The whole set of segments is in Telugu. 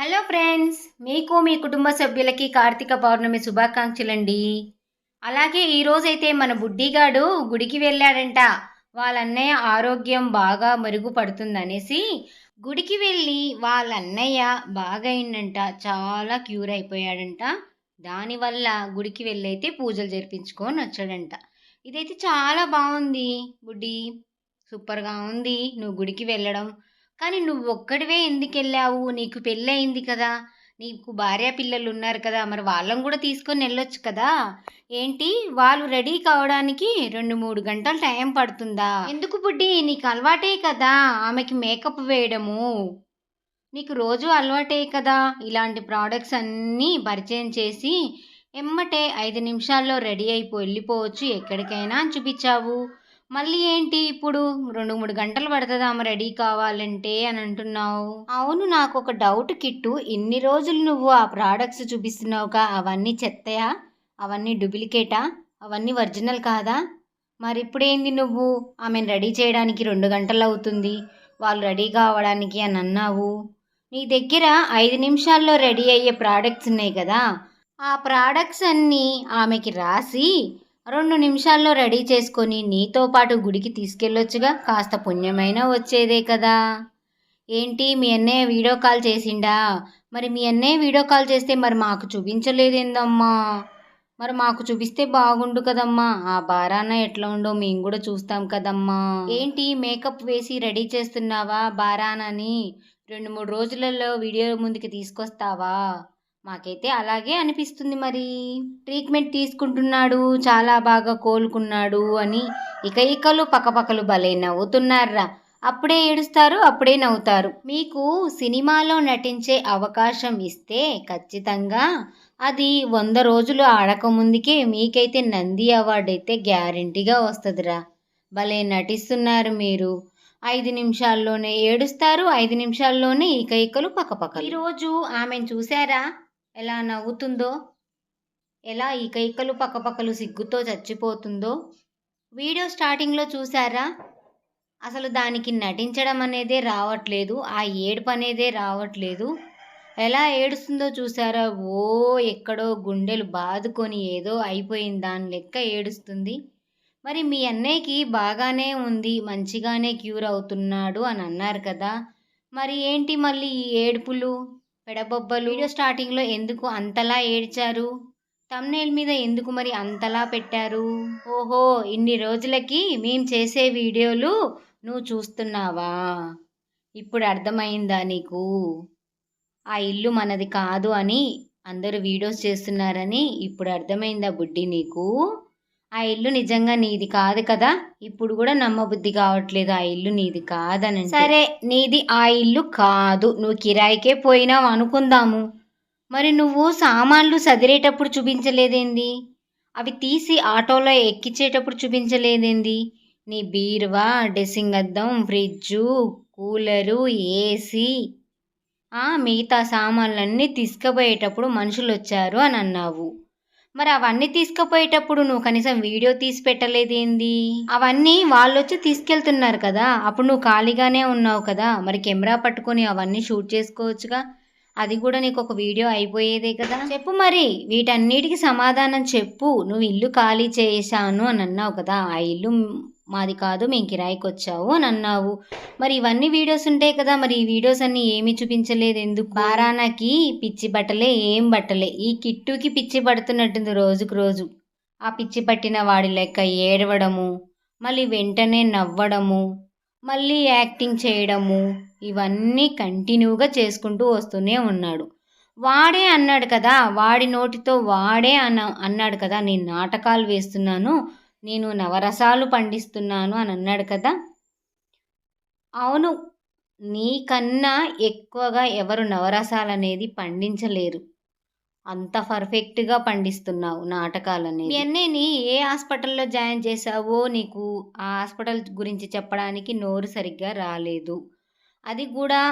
హలో ఫ్రెండ్స్ మీకు మీ కుటుంబ సభ్యులకి కార్తీక పౌర్ణమి శుభాకాంక్షలండి. అలాగే ఈరోజైతే మన బుడ్డిగాడు గుడికి వెళ్ళాడంట. వాళ్ళ అన్నయ్య ఆరోగ్యం బాగా మెరుగుపడుతుందనేసి గుడికి వెళ్ళి వాళ్ళ అన్నయ్య బాగైందంట చాలా క్యూర్ అయిపోయాడంట. దానివల్ల గుడికి వెళ్ళైతే పూజలు జరిపించుకొని వచ్చాడంట. ఇదైతే చాలా బాగుంది బుడ్డి. సూపర్గా ఉంది. నువ్వు గుడికి వెళ్ళడం కానీ నువ్వు ఒక్కడివే ఎందుకు వెళ్ళావు నీకు పెళ్ళి అయింది కదా. నీకు భార్య పిల్లలు ఉన్నారు కదా. మరి వాళ్ళని కూడా తీసుకొని వెళ్ళొచ్చు కదా. ఏంటి? వాళ్ళు రెడీ కావడానికి రెండు మూడు గంటలు టైం పడుతుందా? ఎందుకు బుడ్డి? నీకు అలవాటే కదా. ఆమెకి మేకప్ వేయడము. నీకు రోజు అలవాటే కదా. ఇలాంటి ప్రోడక్ట్స్ అన్నీ పరిచయం చేసి ఎమ్మటే ఐదు నిమిషాల్లో రెడీ అయిపో వెళ్ళిపోవచ్చు. ఎక్కడికైనా అని చూపించావు. మళ్ళీ ఏంటి ఇప్పుడు? రెండు మూడు గంటలు పడుతుంది ఆమె రెడీ కావాలంటే అని అంటున్నావు. అవును నాకు ఒక డౌట్ కిట్టు. ఇన్ని రోజులు నువ్వు ఆ ప్రోడక్ట్స్ చూపిస్తున్నావుగా అవన్నీ చెత్తయా? అవన్నీ డూప్లికేటా అవన్నీ ఒరిజినల్ కాదా? మరి ఇప్పుడేంది నువ్వు? ఆమెను రెడీ చేయడానికి రెండు గంటలు అవుతుంది. వాళ్ళు రెడీ కావడానికి అని అన్నావు. నీ దగ్గర ఐదు నిమిషాల్లో రెడీ అయ్యే ప్రోడక్ట్స్ ఉన్నాయి కదా? ఆ ప్రోడక్ట్స్ అన్నీ ఆమెకి రాసి రెండు నిమిషాల్లో రెడీ చేసుకొని నీతో పాటు గుడికి తీసుకెళ్ళొచ్చుగా. కాస్త పుణ్యమైనా వచ్చేదే కదా. ఏంటి మీ అన్నయ్య వీడియో కాల్ చేసిండా? మరి మీ అన్నయ్య వీడియో కాల్ చేస్తే మరి మాకు చూపించలేదేందమ్మా? మరి మాకు చూపిస్తే బాగుండు కదమ్మా. ఆ బారాన ఎట్లా ఉండో మేము కూడా చూస్తాం కదమ్మా. ఏంటి మేకప్ వేసి రెడీ చేస్తున్నావా బారానని? రెండు మూడు రోజులలో వీడియో ముందుకు తీసుకొస్తావా? మాకైతే అలాగే అనిపిస్తుంది మరి. ట్రీట్మెంట్ తీసుకుంటున్నాడు చాలా బాగా కోలుకున్నాడు అని ఇక ఇకలు పక్కపక్కలు భలే నవ్వుతున్నారా అప్పుడే ఏడుస్తారు అప్పుడే నవ్వుతారు. మీకు సినిమాలో నటించే అవకాశం ఇస్తే ఖచ్చితంగా అది వంద రోజులు ఆడకముందుకే మీకైతే నంది అవార్డు అయితే గ్యారంటీగా వస్తుందిరా. భలే నటిస్తున్నారు మీరు. ఐదు నిమిషాల్లోనే ఏడుస్తారు ఐదు నిమిషాల్లోనే ఇక ఇకలు పక్కపక్క ఈరోజు ఆమెను చూసారా ఎలా నవ్వుతుందో ఎలా ఇక ఇకలు పక్కపక్కలు సిగ్గుతో చచ్చిపోతుందో. వీడియో స్టార్టింగ్లో చూసారా అసలు దానికి నటించడం అనేదే రావట్లేదు ఆ ఏడుపు అనేదే రావట్లేదు. ఎలా ఏడుస్తుందో చూసారా ఓ ఎక్కడో గుండెలు బాదుకొని ఏదో అయిపోయింది దాని లెక్క ఏడుస్తుంది. మరి మీ అన్నయ్యకి బాగానే ఉంది మంచిగానే క్యూర్ అవుతున్నాడు అని అన్నారు కదా. మరి ఏంటి మళ్ళీ ఈ ఏడుపులు? పెడబొబ్బలు వీడియో స్టార్టింగ్లో ఎందుకు అంతలా ఏడ్చారు? తమ్నేల్ మీద ఎందుకు మరి అంతలా పెట్టారు? ఓహో ఇన్ని రోజులకి మేము చేసే వీడియోలు నువ్వు చూస్తున్నావా? ఇప్పుడు అర్థమైందా నీకు? ఆ ఇల్లు మనది కాదు అని అందరూ వీడియోస్ చేస్తున్నారని ఇప్పుడు అర్థమైందా బుడ్డి నీకు? ఆ ఇల్లు నిజంగా నీది కాదు కదా? ఇప్పుడు కూడా నమ్మబుద్ధి కావట్లేదు ఆ ఇల్లు నీది కాదని సరే నీది ఆ ఇల్లు కాదు. నువ్వు కిరాయికే పోయినావు అనుకుందాము. మరి నువ్వు సామాన్లు సదిరేటప్పుడు చూపించలేదేంది? అవి తీసి ఆటోలో ఎక్కించేటప్పుడు చూపించలేదేంది? నీ బీరువా డ్రెస్సింగ్ అద్దం ఫ్రిడ్జు కూలరు ఏసీ? మిగతా సామాన్లన్నీ తీసుకుపోయేటప్పుడు మనుషులు వచ్చారు అని అన్నావు. మరి అవన్నీ తీసుకుపోయేటప్పుడు నువ్వు కనీసం వీడియో తీసి పెట్టలేదేంది? అవన్నీ వాళ్ళు వచ్చి తీసుకెళ్తున్నారు కదా అప్పుడు నువ్వు ఖాళీగానే ఉన్నావు కదా మరి కెమెరా పట్టుకొని అవన్నీ షూట్ చేసుకోవచ్చుగా? అది కూడా నీకు ఒక వీడియో అయిపోయేదే కదా? చెప్పు మరి వీటన్నిటికి సమాధానం చెప్పు. నువ్వు ఇల్లు ఖాళీ చేశాను అని అన్నావు కదా ఆ ఇల్లు మాది కాదు మేము కిరాయికి వచ్చావు అని అన్నావు. మరి ఇవన్నీ వీడియోస్ ఉంటాయి కదా మరి ఈ వీడియోస్ అన్ని ఏమీ చూపించలేదు ఎందుకు బారానాకి పిచ్చి బట్టలే ఏం బట్టలే. ఈ కిట్టుకి పిచ్చి పడుతున్నట్టుంది రోజుకు రోజు. ఆ పిచ్చి పట్టిన వాడి లెక్క ఏడవడము మళ్ళీ వెంటనే నవ్వడము మళ్ళీ యాక్టింగ్ చేయడము ఇవన్నీ కంటిన్యూగా చేసుకుంటూ వస్తూనే ఉన్నాడు. వాడే అన్నాడు కదా వాడి నోటితో వాడే అన్న అన్నాడు కదా నేను నాటకాలు వేస్తున్నాను నేను నవరసాలు పండిస్తున్నాను అని అన్నాడు కదా. అవును నీకన్నా ఎక్కువగా ఎవరు నవరసాలు అనేది పండించలేరు. అంత పర్ఫెక్ట్గా పండిస్తున్నావు నాటకాలని ఇవన్నీ నీ ఏ హాస్పిటల్లో జాయిన్ చేసావో నీకు ఆ హాస్పిటల్ గురించి చెప్పడానికి నోరు సరిగ్గా రాలేదు. అది కూడా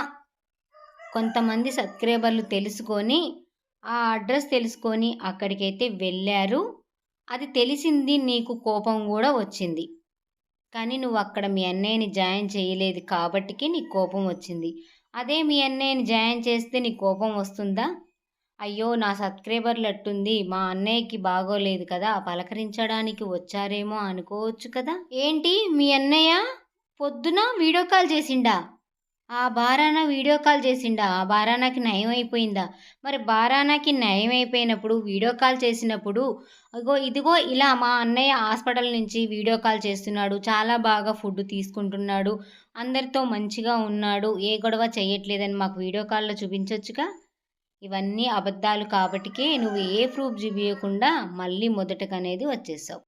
కొంతమంది సబ్స్క్రైబర్లు తెలుసుకొని ఆ అడ్రస్ తెలుసుకొని అక్కడికైతే వెళ్ళారు. అది తెలిసింది నీకు కోపం కూడా వచ్చింది. కానీ నువ్వు అక్కడ మీ అన్నయ్యని జాయిన్ చేయలేదు కాబట్టికి నీకు కోపం వచ్చింది. అదే మీ అన్నయ్యని జాయిన్ చేస్తే నీ కోపం వస్తుందా? అయ్యో నా సబ్స్క్రైబర్లు అట్టుంది. మా అన్నయ్యకి బాగోలేదు కదా పలకరించడానికి వచ్చారేమో అనుకోవచ్చు కదా. ఏంటి మీ అన్నయ్య? పొద్దున వీడియో కాల్ చేసిండా? ఆ బారాన వీడియో కాల్ చేసిండా? ఆ బారానాకి నయం అయిపోయిందా? మరి బారానాకి నయం అయిపోయినప్పుడు వీడియో కాల్ చేసినప్పుడు అగో ఇదిగో ఇలా మా అన్నయ్య హాస్పిటల్ నుంచి వీడియో కాల్ చేస్తున్నాడు చాలా బాగా ఫుడ్ తీసుకుంటున్నాడు అందరితో మంచిగా ఉన్నాడు ఏ గొడవ చేయట్లేదని మాకు వీడియో కాల్లో చూపించవచ్చుగా ఇవన్నీ అబద్ధాలు కాబట్టికే నువ్వు ఏ ప్రూఫ్ చూపించకుండా మళ్ళీ మొదటకనేది వచ్చేసావు.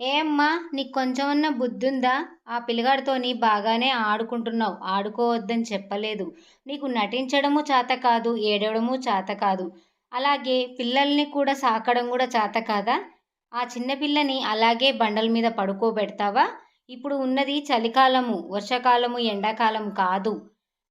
ఏమ్మా నీకు కొంచెమన్నా ఉన్న ఉందా ఆ పిల్లగాడితోని బాగానే ఆడుకుంటున్నావు. ఆడుకోవద్దని చెప్పలేదు. నీకు నటించడము చేత కాదు ఏడవడము చేత కాదు. అలాగే పిల్లల్ని కూడా సాకడం కూడా చేత కాదా? ఆ చిన్నపిల్లని అలాగే బండల మీద పడుకోబెడతావా? ఇప్పుడు ఉన్నది చలికాలము వర్షాకాలము ఎండాకాలం కాదు.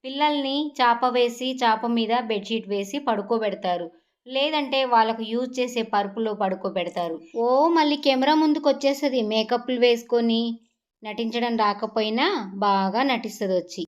పిల్లల్ని చాప వేసి చాప మీద బెడ్షీట్ వేసి పడుకోబెడతారు. లేదంటే వాళ్ళకు యూజ్ చేసే పరుపులో పడుకోబెడతారు. ఓ మళ్ళీ కెమెరా ముందుకు వచ్చేస్తుంది మేకప్లు వేసుకొని నటించడం రాకపోయినా బాగా నటిస్తుంది వచ్చి